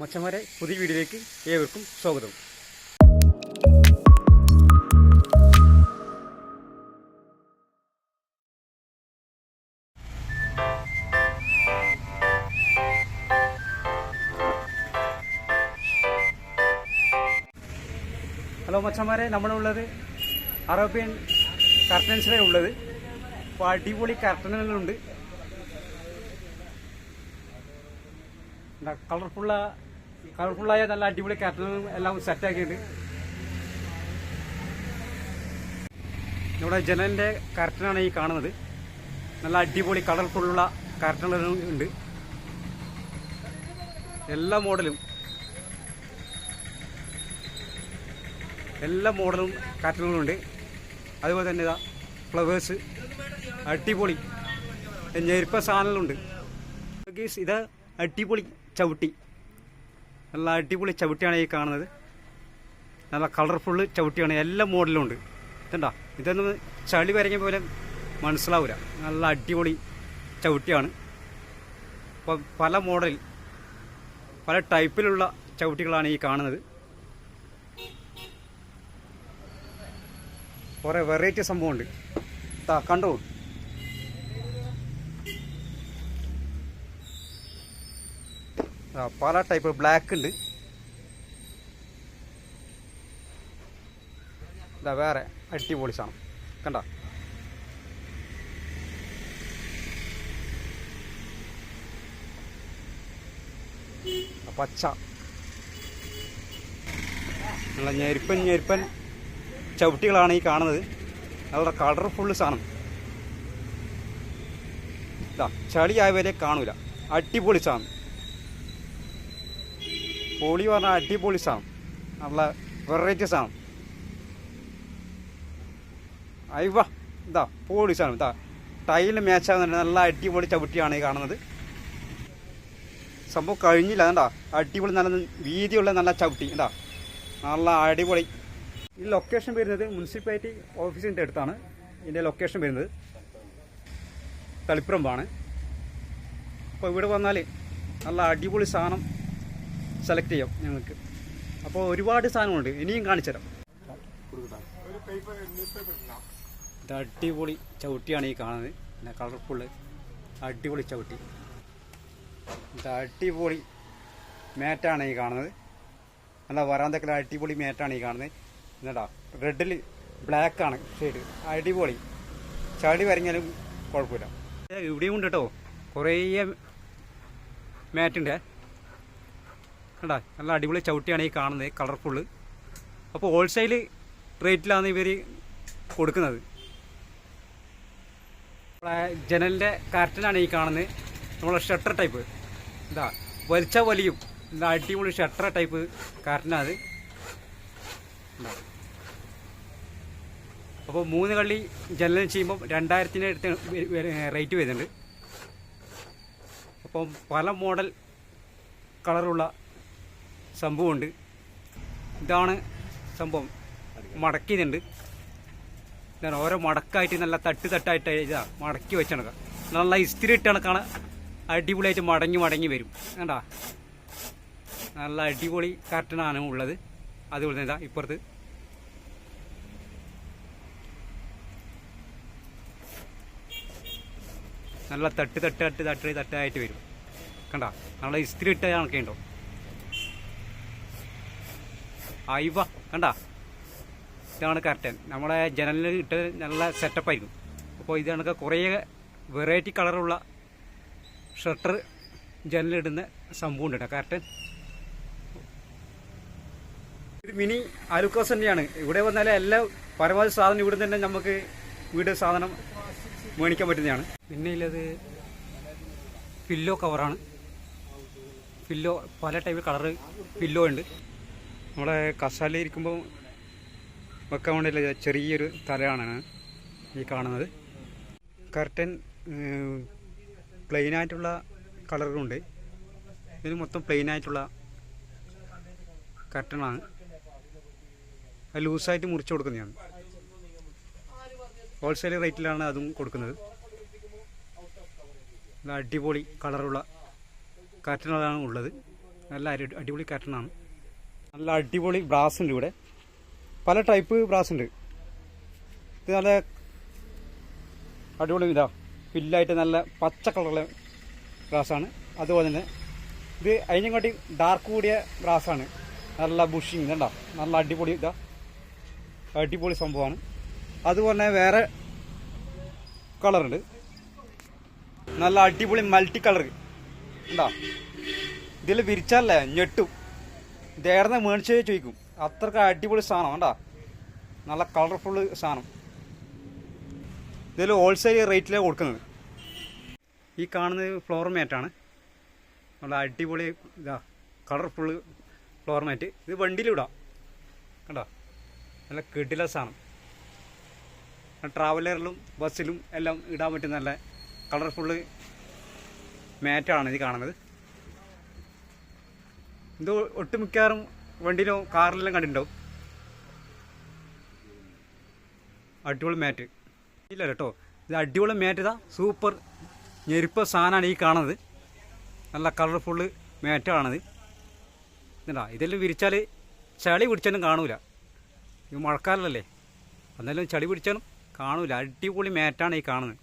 മച്ചന്മാരെ പുതിയ വീഡിയോയിലേക്ക് ഏവർക്കും സ്വാഗതം. ഹലോ മച്ചന്മാരെ നമ്മളുള്ളത് അറേബ്യൻ കർട്ടൻസിലാണ് ഉള്ളത്. അപ്പോൾ അടിപൊളി കർട്ടനുകളുണ്ട് കളർഫുള്ള കളർഫുള്ളായ നല്ല അടിപൊളി കാറ്റലും എല്ലാം സെറ്റാക്കിയിട്ടുണ്ട് ഇവിടെ ജനലിന്റെ കർട്ടനാണ് ഈ കാണുന്നത്. നല്ല അടിപൊളി കളർഫുള്ള കാറ്റനും ഉണ്ട്. എല്ലാ മോഡലും എല്ലാ മോഡലും കർട്ടനുകളും ഉണ്ട്. അതുപോലെ തന്നെ ഇതാ ഫ്ലവേഴ്സ് അടിപൊളി. ഞെരുപ്പ സാധനങ്ങളുണ്ട്. ഇത് അടിപൊളി ചവിട്ടി. നല്ല അടിപൊളി ചവിട്ടിയാണ് ഈ കാണുന്നത്. നല്ല കളർഫുള്ള് ചവിട്ടിയാണ് എല്ലാ മോഡലും ഉണ്ട്. ഇതുണ്ടോ ഇതൊന്നും ചളി വരഞ്ഞ പോലെ മനസ്സിലാവില്ല നല്ല അടിപൊളി ചവിട്ടിയാണ്. അപ്പം പല മോഡൽ പല ടൈപ്പിലുള്ള ചവിട്ടികളാണ് ഈ കാണുന്നത്. കുറേ വെറൈറ്റി സംഭവമുണ്ട് കണ്ടോ? പല ടൈപ്പ് ബ്ലാക്ക് ഉണ്ട് ഇതാ വേറെ അടിപൊളി സാധനം. കണ്ട? പച്ച. നല്ല ഞെരുപ്പൻ ഞെരുപ്പൻ ചവിട്ടികളാണ് ഈ കാണുന്നത്. നല്ല കളർഫുള്ള് സാധനം. ഇതാ ചളിയായവരെ കാണൂല. അടിപൊളി സാധനം. പൊളി പറഞ്ഞാൽ അടിപൊളി സാധനം. നല്ല വെറൈറ്റി സാധനം. അയ്യ ഇതാ പൊളി സാധനം. ഇതാ ടൈലിന് മാച്ചാകുന്നുണ്ട് നല്ല അടിപൊളി ചവിട്ടിയാണ് ഈ കാണുന്നത്. സംഭവം കഴിഞ്ഞില്ല. എന്താ അടിപൊളി നല്ല വീതിയുള്ള നല്ല ചവിട്ടി. എന്താ നല്ല അടിപൊളി. ഈ ലൊക്കേഷൻ വരുന്നത് മുനിസിപ്പാലിറ്റി ഓഫീസിന്റെ അടുത്താണ്. ഇതിന്റെ ലൊക്കേഷൻ വരുന്നത് തളിപ്പുറമ്പാണ്. അപ്പോൾ ഇവിടെ വന്നാൽ നല്ല അടിപൊളി സാധനം. സെലക്ട് ചെയ്യാം ഞങ്ങൾക്ക്. അപ്പോൾ ഒരുപാട് സാധനമുണ്ട് ഇനിയും കാണിച്ചുതരാം ഇത് അടിപൊളി ചവിട്ടിയാണ് ഈ കാണുന്നത്. പിന്നെ കളർഫുള്ള് അടിപൊളി ചവിട്ടി. ഇത് അടിപൊളി മാറ്റാണ് ഈ കാണുന്നത്. നല്ല വരാന്തക്കല അടിപൊളി മാറ്റാണ് ഈ കാണുന്നത്. എന്നടാ റെഡിൽ ബ്ലാക്ക് ആണ് ഷെയ്ഡ് അടിപൊളി. ചളി വരഞ്ഞാലും കുഴപ്പമില്ല. ഇവിടെയും ഉണ്ട് കേട്ടോ. കുറേ മാറ്റുണ്ട്. കണ്ടാ നല്ല അടിപൊളി ചവിട്ടിയാണ് ഈ കാണുന്നത് കളർഫുള്ള് അപ്പോൾ ഹോൾസെയിൽ റേറ്റിലാണ് ഇവർ കൊടുക്കുന്നത്. ജനലിന്റെ കാർട്ടനാണ് ഈ കാണുന്നത്. നമ്മളെ ഷട്ടർ ടൈപ്പ് ഇതാ വലിച്ച വലിയും എന്താ അടിപൊളി ഷട്ടർ ടൈപ്പ് കാർട്ടനാണ് അപ്പോൾ മൂന്ന് കള്ളി ജനലിന് ചെയ്യുമ്പോൾ രണ്ടായിരത്തിന്റെ അടുത്ത് റേറ്റ് വരുന്നുണ്ട്. അപ്പം പല മോഡൽ കളറുള്ള സംഭവമുണ്ട്. ഇതാണ് സംഭവം. മടക്കിയതുണ്ട്. ഇതാണ് ഓരോ മടക്കായിട്ട് നല്ല തട്ട് തട്ടായിട്ട് ഇതാ മടക്കി വെച്ചണക്ക നല്ല ഇസ്തിരി ഇട്ട് കണക്കാണ് അടിപൊളിയായിട്ട് മടങ്ങി മടങ്ങി വരും. കണ്ടാ? നല്ല അടിപൊളി കർട്ടനാണ് ഉള്ളത്. അതുപോലെ തന്നെ ഇതാ ഇപ്പുറത്ത്. നല്ല തട്ട് തട്ട് തട്ട് തട്ട് തട്ടായിട്ട് വരും. കണ്ട? നല്ല ഇസ്തിരി ഇട്ട കണക്കുണ്ടോ അയവ കണ്ട? ഇതാണ് കർട്ടൻ. നമ്മളെ ജനലിൽ ഇട്ട് നല്ല സെറ്റപ്പ് ആയിരിക്കും. അപ്പോൾ ഇത് കണക്ക് കുറേ വെറൈറ്റി കളറുള്ള ഷട്ടർ ജനലിടുന്ന സംഭവം ഉണ്ട് കേട്ടോ കർട്ടൻ. ഇത് മിനി അലുക്കോസ് തന്നെയാണ്. ഇവിടെ വന്നാൽ എല്ലാ പരമാവധി സാധനം ഇവിടെ തന്നെ നമുക്ക് വീട് സാധനം മേടിക്കാൻ പറ്റുന്നതാണ്. പിന്നെ ഇല്ലത് ഫില്ലോ കവറാണ് ഫില്ലോ പല ടൈപ്പ് കളറ് ഫില്ലോ ഉണ്ട്. നമ്മുടെ കസാലയിൽ ഇരിക്കുമ്പോൾ വെക്കാൻ വേണ്ടിയുള്ള ചെറിയൊരു തലയാണ് ഈ കാണുന്നത്. കർട്ടൻ പ്ലെയിനായിട്ടുള്ള കളറുണ്ട് ഇതിന് മൊത്തം പ്ലെയിനായിട്ടുള്ള കർട്ടനാണ്. അത് ലൂസായിട്ട് മുറിച്ച് കൊടുക്കുന്നതാണ്. ഹോൾസെയിൽ റേറ്റിലാണ് അതും കൊടുക്കുന്നത്. അടിപൊളി കളറുള്ള കർട്ടനുകളാണ് ഉള്ളത്. നല്ല അടിപൊളി കാറ്റണാണ് നല്ല അടിപൊളി ബ്രാസ് ഉണ്ട് ഇവിടെ. പല ടൈപ്പ് ബ്രാസ് ഉണ്ട്. ഇത് നല്ല അടിപൊളി ഇതാ. ഫില്ലായിട്ട് നല്ല പച്ച കളറുള്ള ബ്രാസാണ് അതുപോലെ തന്നെ ഇത് അതിനെക്കാട്ടി ഡാർക്ക് കൂടിയ ബ്രാസാണ് നല്ല ബുഷിങ് ഇതുണ്ടോ നല്ല അടിപൊളി ഇതാ. അടിപൊളി സംഭവമാണ്. അതുപോലെ തന്നെ വേറെ കളറുണ്ട് നല്ല അടിപൊളി മൾട്ടി കളർ ഉണ്ടോ ഇതിൽ വിരിച്ചാലേ ഞെട്ടും. ഇതേർന്ന് മേടിച്ചേ ചോദിക്കും. അത്രയ്ക്ക് അടിപൊളി സാധനം കണ്ടാ? നല്ല കളർഫുൾ സാധനം. ഇതിൽ ഹോൾസെയിൽ റേറ്റിലാണ് കൊടുക്കുന്നത്. ഈ കാണുന്നത് ഫ്ലോർ മാറ്റാണ് നല്ല അടിപൊളി ഇതാ കളർഫുൾ ഫ്ലോർ മാറ്റ് ഇത് വണ്ടിയിലിടാം കണ്ടോ? നല്ല കിടില സാധനം. ട്രാവലറിലും ബസ്സിലും എല്ലാം ഇടാൻ പറ്റുന്ന നല്ല കളർഫുള്ള് മാറ്റാണ് ഇത് കാണുന്നത്. ഇത് ഒട്ടുമിക്കാറും വണ്ടിയിലോ കാറിലെല്ലാം കണ്ടിട്ടുണ്ടാവും. അടിപൊളി മാറ്റ് ഇല്ല കേട്ടോ. ഇത് അടിപൊളി മാറ്റ് ഇതാ. സൂപ്പർ ഞെരുപ്പ സാധനമാണ് ഈ കാണുന്നത്. നല്ല കളർഫുള്ള് മാറ്റാണത് എന്താ ഇതെല്ലാം വിരിച്ചാൽ ചളി പിടിച്ചാലും കാണൂല. ഇത് മഴക്കാലല്ലേ. എന്നാലും ചളി പിടിച്ചാലും കാണൂല. അടിപൊളി മാറ്റാണ് ഈ കാണുന്നത്.